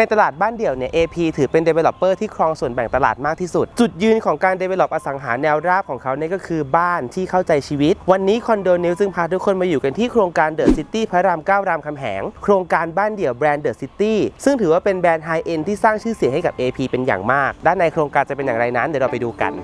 ในตลาดบ้านเดี่ยวเนี่ย AP ถือเป็น developer ที่ครองส่วนแบ่งตลาดมากที่สุด จุดยืนของการ develop อสังหาแนวราบของเขาเนี่ยก็คือบ้านที่เข้าใจชีวิต วันนี้คอนโดนิวซึ่งพาทุกคนมาอยู่กันที่โครงการเดอะซิตี้พระรามเก้ารามคำแหง โครงการบ้านเดี่ยวแบรนด์เดอะซิตี้ซึ่งถือว่าเป็นแบรนด์ไฮเอ็นที่สร้างชื่อเสียงให้กับ AP เป็นอย่างมาก ด้านในโครงการจะเป็นอย่างไรนั้นเดี๋ยวเราไปดูกัน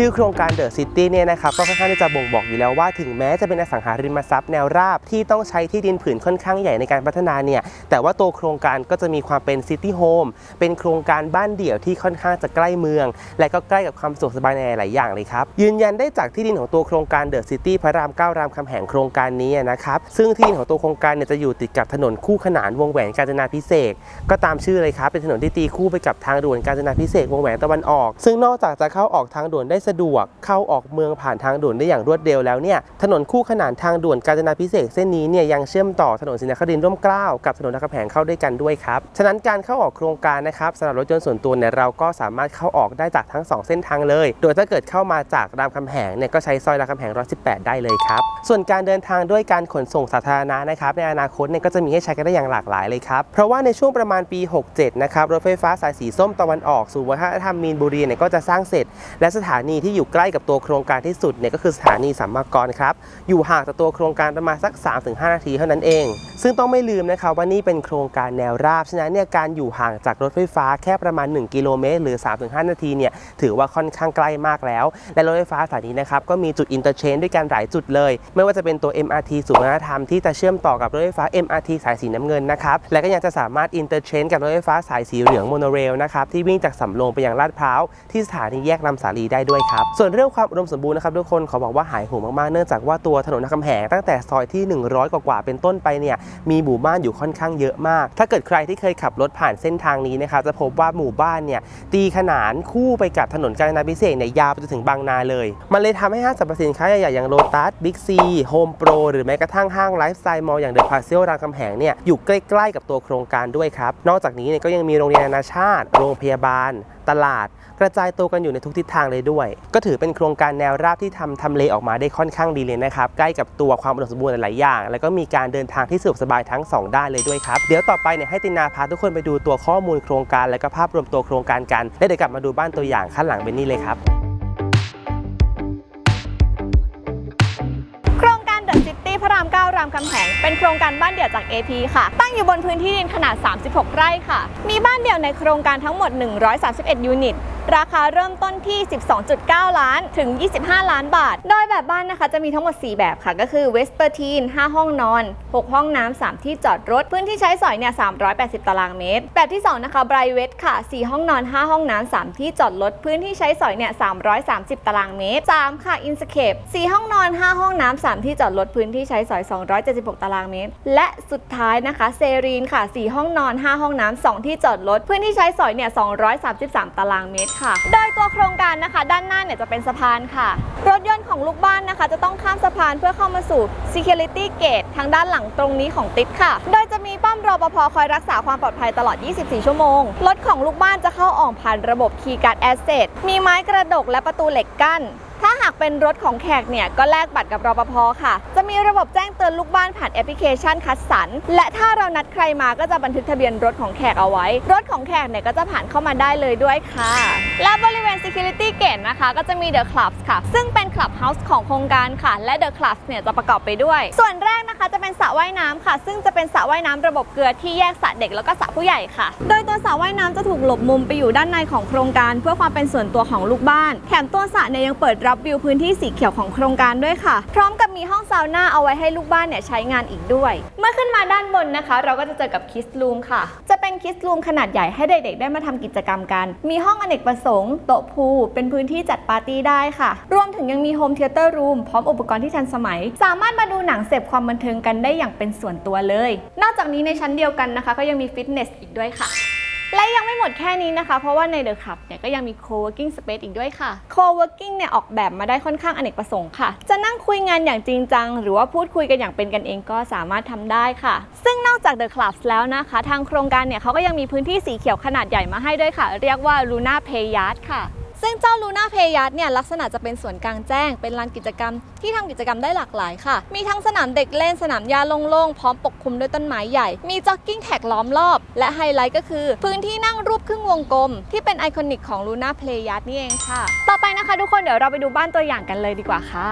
ชื่อโครงการ The City เนี่ยนะครับก็ค่อนข้างที่จะบ่งบอกอยู่แล้วว่าถึงแม้จะเป็นอสังหาริมทรัพย์แนวราบที่ต้องใช้ที่ดินผืนค่อนข้างใหญ่ในการพัฒนาเนี่ยแต่ว่าตัวโครงการก็จะมีความเป็น City Home เป็นโครงการบ้านเดี่ยวที่ค่อนข้างจะใกล้เมือง และก็ใกล้กับความสะดวกสบายในหลายอย่างเลยครับ ยืนยันได้จากที่ดินของตัวโครงการ The City พระราม9รามคำแหงโครงการนี้นะครับซึ่งที่ดินของตัวโครงการเนี่ยจะอยู่ติดกับถนนคู่ขนานวงแหวนกาญจนาพิเศษก็ตามชื่อเลยครับเป็นถนนที่ตีคู่ไปกับทางด่วนกาญจนาพิเศษวงแหวนตะวันออก ซึ่งนอกจากจะเข้าออกทางด่วนได้สะดวกเข้าออกเมืองผ่านทางด่วนได้อย่างรวดเร็วแล้วเนี่ยถนนคู่ขนานทางด่วนกาญจนาพิเศษเส้นนี้เนี่ยยังเชื่อมต่อถนนศรีนครินทร์ร่มเกล้ากับถนนรามคำแหงเข้าด้วยกันด้วยครับฉะนั้นการเข้าออกโครงการนะครับสำหรับรถยนต์ส่วนตัวเนี่ยเราก็สามารถเข้าออกได้จากทั้ง 2 เส้นทางเลย โดยถ้าเกิดเข้ามาจากรามคำแหงเนี่ยก็ใช้ซอยรามคำแหง118 ได้เลยครับส่วนการเดินทางด้วยการขนส่งสาธารณะนะครับในอนาคตเนี่ยก็จะมีให้ใช้กันได้อย่างหลากหลายเลยครับเพราะว่าในช่วงประมาณปี 67 นะครับรถไฟฟ้าสายสีส้มตะวันออกสู่วัฒนธรรมมีนบุรีเนี่ยก็จะสร้างเสร็จ และสถานีที่อยู่ใกล้กับตัวโครงการที่สุดเนี่ยก็คือสถานีสัมมากรครับ อยู่ห่างจากตัวโครงการประมาณสัก 3-5 นาทีเท่านั้นเอง ซึ่งต้องไม่ลืมนะครับว่านี่เป็นโครงการแนวราบ ฉะนั้นเนี่ยการอยู่ห่างจากรถไฟฟ้าแค่ประมาณ 1 กิโลเมตรหรือ 3-5 นาทีเนี่ยถือว่าค่อนข้างใกล้มากแล้ว และรถไฟฟ้าสถานีนะครับก็มีจุดอินเตอร์เชนด้วยกันหลายจุดเลย ไม่ว่าจะเป็นตัว MRT ศูนย์วัฒนธรรมที่จะเชื่อมต่อกับรถไฟฟ้า MRT สายสีน้ำเงินนะครับและก็ยังจะสามารถอินเตอร์เชนกับรถไฟฟ้าสายสีเหลืองโมโนเรลนะครับที่วิ่งจากสำโรงไปยังลาดพร้าวที่สถานีแยกลำสาลีได้ด้วยครับ ส่วนเรื่องความอุดมสมบูรณ์นะครับทุกคนขอบอกว่าหายห่วงมากๆ เนื่องจากว่าตัวถนนรามคำแหงตั้งแต่ซอยที่ 100 กว่าๆเป็นต้นไปเนี่ยมีหมู่บ้านอยู่ค่อนข้างเยอะมาก ถ้าเกิดใครที่เคยขับรถผ่านเส้นทางนี้นะครับจะพบว่าหมู่บ้านเนี่ยตีขนานคู่ไปกับถนนกาญจนาพิเศษเนี่ยยาวไปจนถึงบางนาเลย มันเลยทำให้ห้างสรรพสินค้าใหญ่ๆอย่างโลตัสบิ๊กซีโฮมโปรหรือแม้กระทั่งห้างไลฟ์สไตล์มอลล์อย่างเดอะพาเซลรามคำแหงเนี่ยอยู่ใกล้ ๆ กับตัวโครงการด้วยครับนอกจากนี้เนี่ยก็ยังมีโรงเรียนนานาชาติ โรงพยาบาล ตลาด กระจายตัวกันอยู่ในทุกทิศทางเลยด้วย ก็ถือเป็นโครงการแนวราบที่ทำทำเลออกมาได้ค่อนข้างดีเลยนะครับใกล้กับตัวความอุดมสมบูรณ์หลายอย่าง แล้วก็มีการเดินทางที่สะดวกสบายทั้ง 2 ด้านเลยด้วยครับเดี๋ยวต่อไปเนี่ยให้ตินาพาทุกคนไปดูตัวข้อมูลโครงการและก็ภาพรวมตัวโครงการกันและเดี๋ยวกลับมาดูบ้านตัวอย่างข้างหลังเบนนี่เลยครับโครงการ The City พระราม 9 รามคำแหง เป็นโครงการบ้านเดี่ยวจาก AP ค่ะ ตั้งอยู่บนพื้นที่ดินขนาด 36 ไร่ค่ะ มีบ้านเดี่ยวในโครงการทั้งหมด 131 ยูนิต ราคาเริ่มต้นที่ 12.9 ล้านถึง 25 ล้านบาท โดยแบบบ้านนะคะจะมีทั้งหมด 4 แบบค่ะ ก็คือ West p e r t i n 5ห้องนอน 6 ห้องน้ำ 3 ที่จอดรถ พื้นที่ใช้สอยเนี่ย 380 ตารางเมตร แบบที่ 2 นะคะ Bright West ค่ะ 4 ห้องนอน 5 ห้องน้ำ 3 ที่จอดรถ พื้นที่ใช้สอยเนี่ย 330 ตารางเมตร 3 ค่ะ Inscape 4 ห้องนอน 5 ห้องน้ำ 3 ที่จอดรถ พื้นที่ใช้สอย 276 ตารางเมตร และสุดท้ายนะคะ เซรีนค่ะ 4 ห้องนอน 5 ห้องน้ำ 2 ที่จอดรถ พื้นที่ใช้สอยเนี่ย 233 ตารางเมตรค่ะ โดยตัวโครงการนะคะ ด้านหน้าเนี่ยจะเป็นสะพานค่ะ รถยนต์ของลูกบ้านนะคะ จะต้องข้ามสะพานเพื่อเข้ามาสู่ Security Gate ทางด้านหลังตรงนี้ของติ๊ดค่ะ โดยจะมีป้อมรปภคอยรักษาความปลอดภัยตลอด 24 ชั่วโมง รถของลูกบ้านจะเข้าออกผ่านระบบคีย์การ์ดแอสเซทมีไม้กระดกและประตูเหล็กกั้นถ้า หากเป็นรถของแขกเนี่ยก็แลกบัตรกับรปภค่ะ จะมีระบบแจ้งเตือนลูกบ้านผ่านแอปพลิเคชันคัดสรรและถ้าเรานัดใครมาก็จะบันทึกทะเบียนรถของแขกเอาไว้ รถของแขกเนี่ยก็จะผ่านเข้ามาได้เลยด้วยค่ะ และบริเวณ Security Gate นะคะก็จะมี The Clubs ค่ะ ซึ่งเป็น Clubhouse ของโครงการค่ะ และ The Clubs เนี่ยจะประกอบไปด้วย ส่วนแรกนะคะจะเป็นสระว่ายน้ำค่ะ ซึ่งจะเป็นสระว่ายน้ำระบบเกลือที่แยกสระเด็กแล้วก็สระผู้ใหญ่ค่ะ โดยตัวสระว่ายน้ำจะถูกหลบมุมไปอยู่ด้านในของโครงการ เพื่อความเป็นส่วนตัวของลูกบ้าน แถมตัวสระเนี่ยยังเปิดรับวิวพื้นที่สีเขียวของโครงการด้วยค่ะ พร้อมกับมีห้องซาวน่าเอาไว้ให้ลูกบ้านเนี่ยใช้งานอีกด้วย เมื่อขึ้นมาด้านบนนะคะ เราก็จะเจอกับคิสลูมค่ะ จะเป็นคิสลูมขนาดใหญ่ให้เด็กๆได้มาทำกิจกรรมกัน มีห้องอเนกประสงค์โต๊ะพูเป็นพื้นที่จัดปาร์ตี้ได้ค่ะ รวมถึงยังมีโฮมเทเตอร์รูมพร้อมอุปกรณ์ที่ทันสมัย สามารถมาดูหนังเสพความบันเทิงกันได้อย่างเป็นส่วนตัวเลย นอกจากนี้ในชั้นเดียวกันนะคะ ก็ยังมีฟิตเนสอีกด้วยค่ะ และยังไม่หมดแค่นี้นะคะ เพราะว่าใน The Club เนี่ยก็ยังมี co-working space อีกด้วยค่ะ co-working เนี่ยออกแบบมาได้ค่อนข้างอเนกประสงค์ค่ะ จะนั่งคุยงานอย่างจริงจัง หรือว่าพูดคุยกันอย่างเป็นกันเองก็สามารถทำได้ค่ะ ซึ่งนอกจาก The Club แล้วนะคะ ทางโครงการเนี่ยเขาก็ยังมีพื้นที่สีเขียวขนาดใหญ่มาให้ด้วยค่ะ เรียกว่า Luna Playard ค่ะ ซึ่งเจ้าลูน่าเพยัสเนี่ยลักษณะจะเป็นสวนกลางแจ้ง เป็นลานกิจกรรมที่ทำกิจกรรมได้หลากหลายค่ะ มีทั้งสนามเด็กเล่นสนามหญ้าโล่งๆ พร้อมปกคลุมด้วยต้นไม้ใหญ่ มีจ็อกกิ้งแท็กล้อมรอบ และไฮไลท์ก็คือ พื้นที่นั่งรูปครึ่งวงกลม ที่เป็นไอคอนิกของลูน่าเพยัสนี่เองค่ะ ต่อไปนะคะทุกคนเดี๋ยวเราไปดูบ้านตัวอย่างกันเลยดีกว่าค่ะ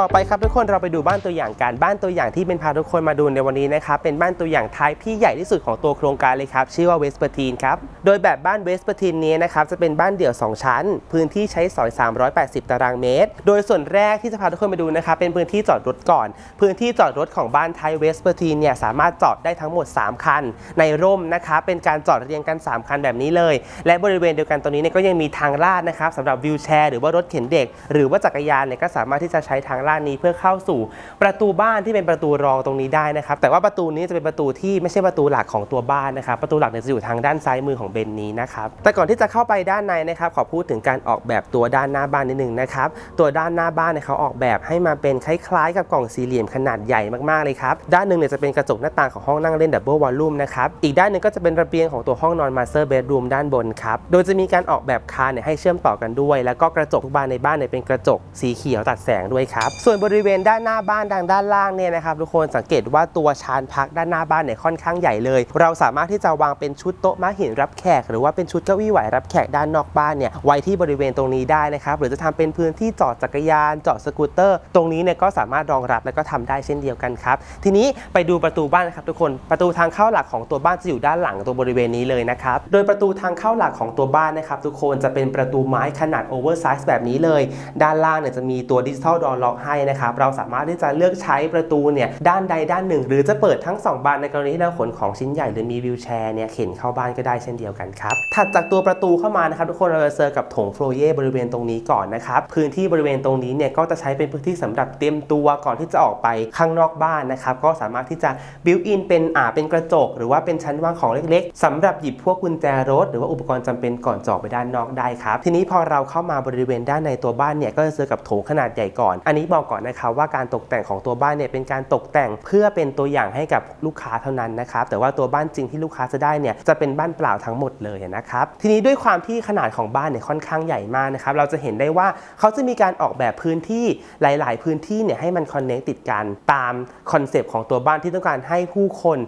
ต่อไปครับทุกคนเราไปดูบ้านตัวอย่างกันบ้านตัวอย่างที่เป็นพาทุกคนมาดูในวันนี้นะครับเป็นบ้านตัวอย่างไทป์ที่ใหญ่ที่สุดของตัวโครงการเลยครับ ชื่อว่าเวสเปอร์ทีนครับโดยแบบบ้านเวสเปอร์ทีนนี้นะครับจะเป็นบ้านเดี่ยว 2 ชั้น พื้นที่ใช้สอย 380 ตารางเมตร โดยส่วนแรกที่จะพาทุกคนมาดูนะครับเป็นพื้นที่จอดรถก่อน พื้นที่จอดรถของบ้านไทป์เวสเปอร์ทีนเนี่ยสามารถจอดได้ทั้งหมด 3 คัน ในร่มนะครับเป็นการจอดเรียงกัน 3 คันแบบนี้เลย และบริเวณเดียวกันตรงนี้เนี่ยก็ยังมีทางลาดนะครับสำหรับวิวแชร์หรือว่ารถเข็นเด็ก หรือว่าจักรยานเนี่ยก็สามารถที่จะใช้ทางลาดนี้เพื่อเข้าสู่ประตูบ้านที่เป็นประตูรองตรงนี้ได้นะครับแต่ว่าประตูนี้จะเป็นประตูที่ไม่ใช่ประตูหลักของตัวบ้านนะครับประตูหลักเนี่ยจะอยู่ทางด้านซ้ายมือของเบนนี้นะครับแต่ก่อนที่จะเข้าไปด้านในนะครับขอพูดถึงการออกแบบตัวด้านหน้าบ้านนิดนึงนะครับตัวด้านหน้าบ้านเนี่ยเขาออกแบบให้มาเป็นคล้ายๆ กับกล่องสี่เหลี่ยมขนาดใหญ่มากๆเลยครับด้านหนึ่งเนี่ยจะเป็นกระจกหน้าต่างของห้องนั่งเล่นดับเบิลวอลลุ่มนะครับอีกด้านหนึ่งก็จะเป็นระเบียงของตัวห้องนอนมาสเตอร์เบดรูมด้านบนครับโดยจะมีการออกแบบคานเนี่ยให้เชื่อมต่อกันด้วย แล้วก็กระจกทุกบานในบ้านเนี่ยเป็นกระจกสีเขียวตัดแสงด้วยครับส่วนบริเวณด้านหน้าบ้านดังด้านล่างเนี่ยนะครับทุกคนสังเกตว่าตัวชานพักด้านหน้าบ้านเนี่ยค่อนข้างใหญ่เลย เราสามารถที่จะวางเป็นชุดโต๊ะม้าหินรับแขก หรือว่าเป็นชุดเก้าอี้ไหวรับแขกด้านนอกบ้านเนี่ยไว้ที่บริเวณตรงนี้ได้นะครับหรือจะทำเป็นพื้นที่จอดจักรยานจอดสกูตเตอร์ ตรงนี้เนี่ยก็สามารถรองรับและก็ทำได้เช่นเดียวกันครับทีนี้ไปดูประตูบ้านนะครับทุกคนประตูทางเข้าหลักของตัวบ้านจะอยู่ด้านหลังตัวบริเวณนี้เลยนะครับโดยประตูทางเข้าหลักของตัวบ้านนะครับทุกคนจะเป็นประตูไม้ขนาดโอเวอร์ไซส์แบบนี้เลย ด้านล่างเนี่ยจะมีตัวดิจิทัลดอร์ล็อกให้นะครับเราสามารถที่จะเลือกใช้ประตูเนี่ยด้านใดด้านหนึ่ง หรือจะเปิดทั้งสองบานในกรณีที่เราขนของชิ้นใหญ่หรือมีวิวแชร์เนี่ยเข็นเข้าบ้านก็ได้เช่นเดียวกันครับถัดจากตัวประตูเข้ามานะครับทุกคนเราจะเจอกับโถงโฟลเย่บริเวณตรงนี้ก่อนนะครับพื้นที่บริเวณตรงนี้เนี่ยก็จะใช้เป็นพื้นที่สำหรับเตรียมตัวก่อนที่จะออกไปข้างนอกบ้านนะครับก็สามารถที่จะบิวอินเป็นอ่าเป็นกระจก หรือว่าเป็นชั้นวางของเล็กๆสำหรับหยิบพวกกุญแจรถ หรือว่าอุปกรณ์จำเป็นก่อนจออกไปด้านนอกได้ครับทีนี้พอเราเข้ามาบริเวณด้านในตัวบ้านเนี่ยก็จะเจอกับโถงขนาดใหญ่ก่อน อันนี้บอกก่อนนะครับว่าการตกแต่งของตัวบ้านเนี่ยเป็นการตกแต่งเพื่อเป็นตัวอย่างให้กับลูกค้าเท่านั้นนะครับแต่ว่าตัวบ้านจริงที่ลูกค้าจะได้เนี่ยจะเป็นบ้านเปล่าทั้งหมดเลยนะครับทีนี้ด้วยความที่ขนาดของบ้านเนี่ยค่อนข้างใหญ่มากนะครับเราจะเห็นได้ว่าเขาจะมีการออกแบบพื้นที่หลาย ๆ พื้นที่เนี่ยให้มันคอนเนคติดกันตามคอนเซปต์ของตัวบ้านที่ต้องการให้ผู้คน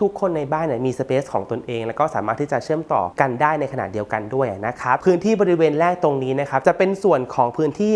ทุก ๆ คนในบ้านเนี่ยมีสเปซของตนเอง แล้วก็สามารถที่จะเชื่อมต่อกันได้ในขณะเดียวกันด้วยนะครับพื้นที่บริเวณแรกตรงนี้นะครับจะเป็นส่วนของพื้นที่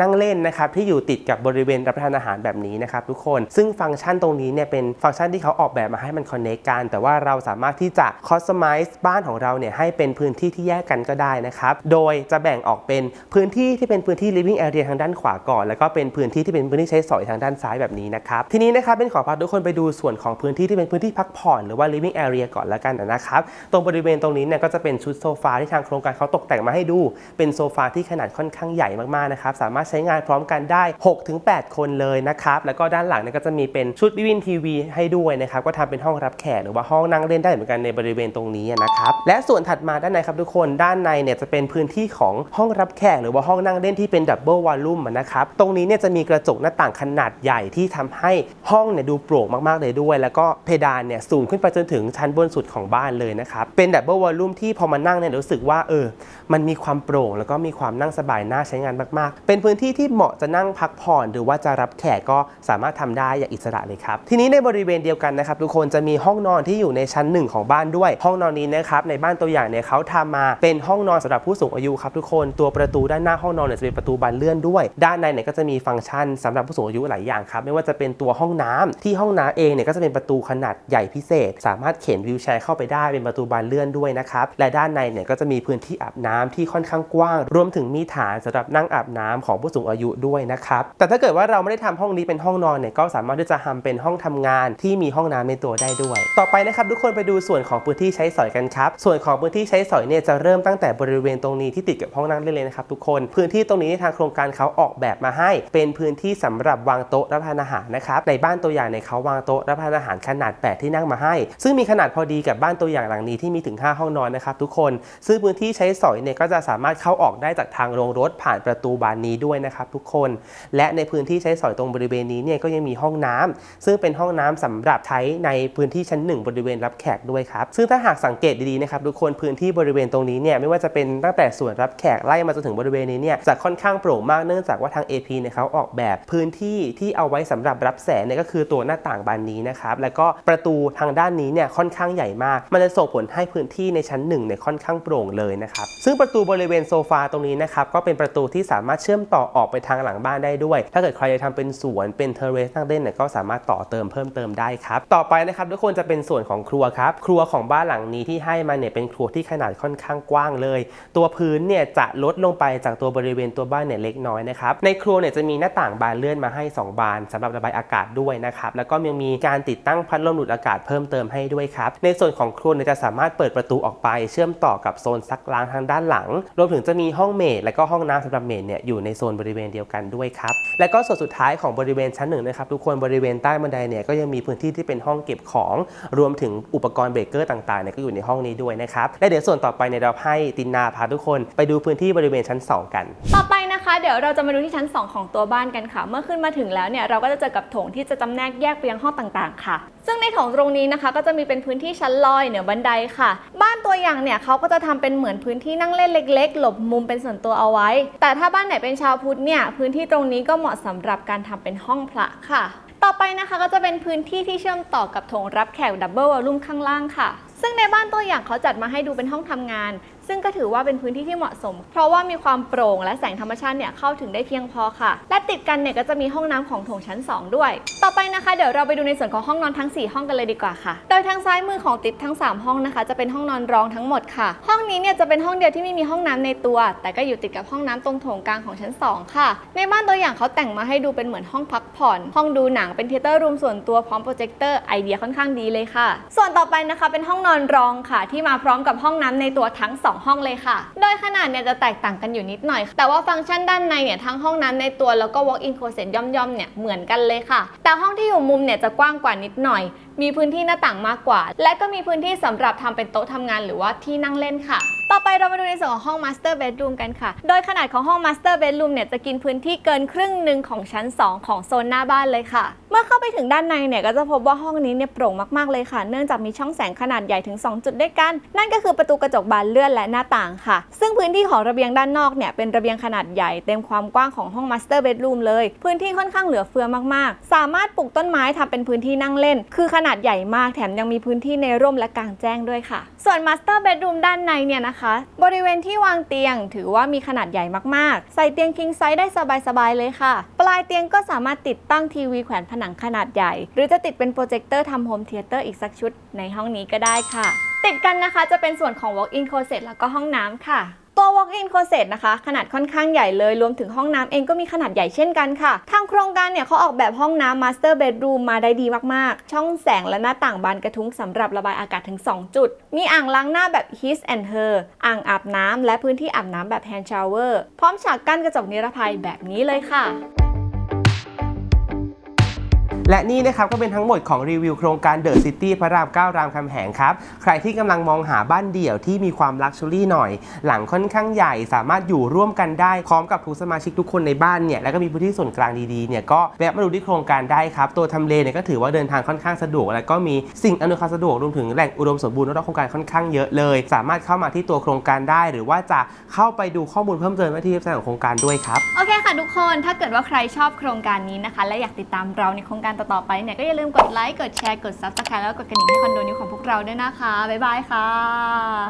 นั่งเล่นนะครับที่อยู่ติดกับบริเวณรับประทานอาหารแบบนี้นะครับทุกคน ซึ่งฟังก์ชันตรงนี้เนี่ยเป็นฟังก์ชันที่เขาออกแบบมาให้มันคอนเนคกัน แต่ว่าเราสามารถที่จะคอสตอมไมซ์บ้านของเราเนี่ยให้เป็นพื้นที่ที่แยกกันก็ได้นะครับ โดยจะแบ่งออกเป็นพื้นที่ที่เป็นพื้นที่ living area ทางด้านขวาก่อน แล้วก็เป็นพื้นที่ที่เป็นพื้นที่ใช้สอยทางด้านซ้ายแบบนี้นะครับ ทีนี้นะครับเป็นขอพาทุกคนไปดูส่วนของพื้นที่ที่เป็นพื้นที่พักผ่อนหรือว่า living area ก่อนแล้วกันนะครับ ตรงบริเวณตรงนี้เนี่ยก็จะเป็นชุดโซฟาที่ทางโครงการเขาตกแต่งมาให้ดู เป็นโซฟาที่ขนาดค่อนข้างใหญ่มากๆนะครับ สามารถใช้งานพร้อมกันได้6-8 คนเลยนะครับ แล้วก็ด้านหลังเนี่ยก็จะมีเป็นชุดวิวินทีวีให้ด้วยนะครับ ก็ทำเป็นห้องรับแขกหรือว่าห้องนั่งเล่นได้เหมือนกันในบริเวณตรงนี้นะครับ และส่วนถัดมาด้านในครับทุกคน ด้านในเนี่ยจะเป็นพื้นที่ของห้องรับแขกหรือว่าห้องนั่งเล่นที่เป็นดับเบิลวอลลุ่มนะครับ ตรงนี้เนี่ยจะมีกระจกหน้าต่างขนาดใหญ่ที่ทำให้ห้องเนี่ยดูโปร่งมากๆเลยด้วย แล้วก็เพดานเนี่ยสูงขึ้นไปจนถึงชั้นบนสุดของบ้านเลยนะครับ เป็นดับเบิลวอลลุ่มที่พอมานั่งเนี่ยรู้สึกว่าเออ มันมีความโปร่ง แล้วก็มีความนั่งสบายน่าใช้งานมากๆ เป็นพื้นที่ที่เหมาะจะนั่งพกผ่อนหรือว่าจะรับแขกก็สามารถทำได้อย่างอิสระเลยครับ ทีนี้ในบริเวณเดียวกันนะครับทุกคนจะมีห้องนอนที่อยู่ในชั้นหนึ่งของบ้านด้วย ห้องนอนนี้นะครับในบ้านตัวอย่างเนี่ยเขาทำมาเป็นห้องนอนสำหรับผู้สูงอายุครับทุกคนตัวประตูด้านหน้าห้องนอนเนี่ยจะเป็นประตูบานเลื่อนด้วย ด้านในเนี่ยก็จะมีฟังก์ชันสำหรับผู้สูงอายุหลายอย่างครับไม่ว่าจะเป็นตัวห้องน้ำที่ห้องน้ำเองเนี่ยก็จะเป็นประตูขนาดใหญ่พิเศษ สามารถเข็นวิวแชร์เข้าไปได้เป็นประตูบานเลื่อนด้วยนะครับและด้านในเนี่ยก็จะมีพื้นที่อาบน้ำที่ค่อนข้างกว้าง รวมถึงมีฐานสำหรับนั่งอาบน้ำของผู้สูงอายุด้วยนะครับครับ แต่ถ้าเกิดว่าเราไม่ได้ทำห้องนี้เป็นห้องนอนเนี่ยก็สามารถที่จะทำเป็นห้องทำงานที่มีห้องน้ำในตัวได้ด้วย ต่อไปนะครับทุกคนไปดูส่วนของพื้นที่ใช้สอยกันครับ ส่วนของพื้นที่ใช้สอยเนี่ยจะเริ่มตั้งแต่บริเวณตรงนี้ที่ติดกับห้องนั่งเล่นเลยนะครับทุกคน พื้นที่ตรงนี้ทางโครงการเขาออกแบบมาให้ เป็นพื้นที่สำหรับวางโต๊ะรับประทานอาหารนะครับ ในบ้านตัวอย่างเนี่ยเขาวางโต๊ะรับประทานอาหารขนาด 8 ที่นั่งมาให้ ซึ่งมีขนาดพอดีกับบ้านตัวอย่างหลังนี้ที่มีถึง 5 ห้องนอนนะครับทุกคน ซึ่งพื้นที่ใช้สอยเนี่ยก็จะสามารถเข้าออกได้จากทางโรงรถผ่านประตูบานนี้ด้วยนะครับทุกคนและในพื้นที่ใช้สอยตรงบริเวณนี้เนี่ยก็ยังมีห้องน้ำซึ่งเป็นห้องน้ำสำหรับใช้ในพื้นที่ชั้นหนึ่งบริเวณรับแขกด้วยครับ ซึ่งถ้าหากสังเกตดีๆนะครับทุกคนพื้นที่บริเวณตรงนี้เนี่ยไม่ว่าจะเป็นตั้งแต่ส่วนรับแขกไล่มาจนถึงบริเวณนี้เนี่ยจะค่อนข้างโปร่งมากเนื่องจากว่าทาง AP เนี่ยเขาออกแบบพื้นที่ที่เอาไว้สำหรับรับแสงเนี่ยก็คือตัวหน้าต่างบานนี้นะครับแล้วก็ประตูทางด้านนี้เนี่ยค่อนข้างใหญ่มาก มันจะส่งผลให้พื้นที่ในชั้นหนึ่งเนี่ยค่อนข้างโปร่งเลยนะครับซึ่งประตูบริเวณโซฟาตรงนี้นะครับก็เป็นประตูที่สามารถเชื่อมต่อออกไปทางหลังบ้านได้ด้วย ถ้าเกิดใครจะทำเป็นสวนเป็นเทอเรสนั่งเล่นเนี่ยก็สามารถต่อเติมเพิ่มเติมได้ครับ ต่อไปนะครับทุกคนจะเป็นส่วนของครัวครับ ครัวของบ้านหลังนี้ที่ให้มาเนี่ยเป็นครัวที่ขนาดค่อนข้างกว้างเลย ตัวพื้นเนี่ยจะลดลงไปจากตัวบริเวณตัวบ้านเนี่ยเล็กน้อยนะครับ ในครัวเนี่ยจะมีหน้าต่างบานเลื่อนมาให้ 2 บานสำหรับระบายอากาศด้วยนะครับ แล้วก็ยังมีการติดตั้งพัดลมดูดอากาศเพิ่มเติมให้ด้วยครับ ในส่วนของครัวเนี่ยจะสามารถเปิดประตูออกไป เชื่อมต่อกับโซนซักล้างทางด้านหลัง รวมถึงจะมีห้องเมดและก็ห้องน้ำสำหรับเมดเนี่ยอยู่ในโซนบริเวณเดียวกันด้วยครับและก็ส่วนสุดท้ายของบริเวณชั้นหนึ่งนะครับทุกคนบริเวณใต้บันไดเนี่ยก็ยังมีพื้นที่ที่เป็นห้องเก็บของรวมถึงอุปกรณ์เบรกเกอร์ต่างๆเนี่ยก็อยู่ในห้องนี้ด้วยนะครับและเดี๋ยวส่วนต่อไปในเราให้ตินนาพาทุกคน ไปดูพื้นที่บริเวณชั้น 2 กัน ต่อไป เดี๋ยวเราจะมาดูที่ชั้น 2 ของตัวบ้านกันค่ะ เมื่อขึ้นมาถึงแล้วเนี่ยเราก็จะเจอกับโถงที่จะจำแนกแยกไปยังห้องต่างๆ ค่ะ ซึ่งในโถงตรงนี้นะคะ ก็จะมีเป็นพื้นที่ชั้นลอยเหนือบันไดค่ะ บ้านตัวอย่างเนี่ยเขาก็จะทำเป็นเหมือนพื้นที่นั่งเล่นเล็ก ๆ หลบมุมเป็นส่วนตัวเอาไว้ แต่ถ้าบ้านไหนเป็นชาวพุทธเนี่ยพื้นที่ตรงนี้ก็เหมาะสำหรับการทำเป็นห้องพระค่ะต่อไปนะคะก็จะเป็นพื้นที่ที่เชื่อมต่อกับโถงรับแขกดับเบิลวอลลุ่มข้างล่างค่ะ ซึ่งในบ้านตัวอย่างเขาจัดมาให้ดูเป็นห้องทำงาน ซึ่งก็ถือว่าเป็นพื้นที่ที่เหมาะสม เพราะว่ามีความโปร่งและแสงธรรมชาติเนี่ยเข้าถึงได้เพียงพอค่ะ และติดกันเนี่ยก็จะมีห้องน้ำของโถงชั้น 2 ด้วย ต่อไปนะคะ เดี๋ยวเราไปดูในส่วนของห้องนอนทั้ง 4 ห้องกันเลยดีกว่าค่ะ โดยทางซ้ายมือของติ๊บทั้ง 3 ห้องนะคะ จะเป็นห้องนอนรองทั้งหมดค่ะ ห้องนี้เนี่ยจะเป็นห้องเดียวที่ไม่มีห้องน้ำในตัว แต่ก็อยู่ติดกับห้องน้ำตรงโถงกลางของชั้น 2 ค่ะ ในบ้านตัวอย่างเขาแต่งมาให้ดูเป็นเหมือนห้องพักผ่อน ห้องดูหนังเป็นเทเตอร์รูมส่วนตัวพร้อมโปรเจคเตอร์ไอเดียค่อนข้างดีเลยค่ะ ส่วนต่อไปนะคะเป็นห้องนอนรองค่ะ ที่มาพร้อมกับห้องน้ำในตัวทั้ง2ห้องเลยค่ะ โดยขนาดเนี่ยจะแตกต่างกันอยู่นิดหน่อย แต่ว่าฟังก์ชันด้านในเนี่ยทั้งห้องน้ำในตัวแล้วก็ walk-in closet ย่อมๆเนี่ยเหมือนกันเลยค่ะ แต่ห้องที่อยู่มุมเนี่ยจะกว้างกว่านิดหน่อย มีพื้นที่หน้าต่างมากกว่า และก็มีพื้นที่สำหรับทำเป็นโต๊ะทำงานหรือว่าที่นั่งเล่นค่ะ ต่อไปเรามาดูในส่วนของห้อง master bedroom กันค่ะ โดยขนาดของห้อง master bedroom เนี่ยจะกินพื้นที่เกินครึ่งหนึ่งของชั้น 2 ของโซนหน้าบ้านเลยค่ะ เมื่อเข้าไปถึงด้านในเนี่ยก็จะพบว่าห้องนี้เนี่ยโปร่งมากๆเลยค่ะ เนื่องจากมีช่องแสงขนาดใหญ่ถึง 2 จุดด้วยกัน นั่นก็คือประตูกระจกบานเลื่อนและหน้าต่างค่ะ ซึ่งพื้นที่ของระเบียงด้านนอกเนี่ยเป็นระเบียงขนาดใหญ่เต็มความกว้างของห้อง master bedroom เลย พื้นที่ค่อนข้างเหลือเฟือมากๆ สามารถปลูกต้นไม้ทำเป็นพื้นที่นั่งเล่น คือขนาดใหญ่มากแถมยังมีพื้นที่ในร่มและกลางแจ้งด้วยค่ะ ส่วน master bedroom ด้านในเนี่ยนะคะ บริเวณที่วางเตียง ถือว่ามีขนาดใหญ่มากๆ ใส่เตียง king size ได้สบายๆเลยค่ะ ปลายเตียงก็สามารถติดตั้งทีวีแขวนผนังขนาดใหญ่ หรือจะติดเป็นโปรเจคเตอร์ทำโฮมเทเตอร์อีกสักชุดในห้องนี้ก็ได้ค่ะ ติดกันนะคะจะเป็นส่วนของ walk-in closet แล้วก็ห้องน้ำค่ะตัว walk-in closet นะคะ ขนาดค่อนข้างใหญ่เลย รวมถึงห้องน้ำเองก็มีขนาดใหญ่เช่นกันค่ะ ทางโครงการเนี่ยเขาออกแบบห้องน้ำ master bedroom มาได้ดีมาก ๆ ช่องแสงและหน้าต่างบานกระทุ้งสำหรับระบายอากาศถึง 2 จุด มีอ่างล้างหน้าแบบ his and her อ่างอาบน้ำและพื้นที่อาบน้ำแบบ hand shower พร้อมฉากกั้นกระจกนิรภัยแบบนี้เลยค่ะ และนี่นะครับก็เป็นทั้งหมดของรีวิวโครงการเดอะซิตี้พระราม 9 รามคำแหงครับ ใครที่กำลังมองหาบ้านเดี่ยวที่มีความลักชัวรี่หน่อย หลังค่อนข้างใหญ่สามารถอยู่ร่วมกันได้พร้อมกับทุกสมาชิกทุกคนในบ้านเนี่ยแล้วก็มีพื้นที่ส่วนกลางดีๆเนี่ยก็แวะมาดูที่โครงการได้ครับ ตัวทำเลเนี่ยก็ถือว่าเดินทางค่อนข้างสะดวก แล้วก็มีสิ่งอำนวยความสะดวกรวมถึงแหล่งอุดมสมบูรณ์รอบๆโครงการค่อนข้างเยอะเลย สามารถเข้ามาที่ตัวโครงการได้ หรือว่าจะเข้าไปดูข้อมูลเพิ่มเติมได้ที่เว็บไซต์ของโครงการด้วยครับโอเคค่ะทุกคนถ้าเกิดว่าใครชอบโครงการนี้นะคะ และอยากติดตามเราในโครงการต่อๆไปเนี่ยก็อย่าลืมกดไลค์ กดแชร์ กด Subscribe แล้วก็กดกระดิ่งให้คอนโดนิวของพวกเราด้วยนะคะ บ๊ายบายค่ะ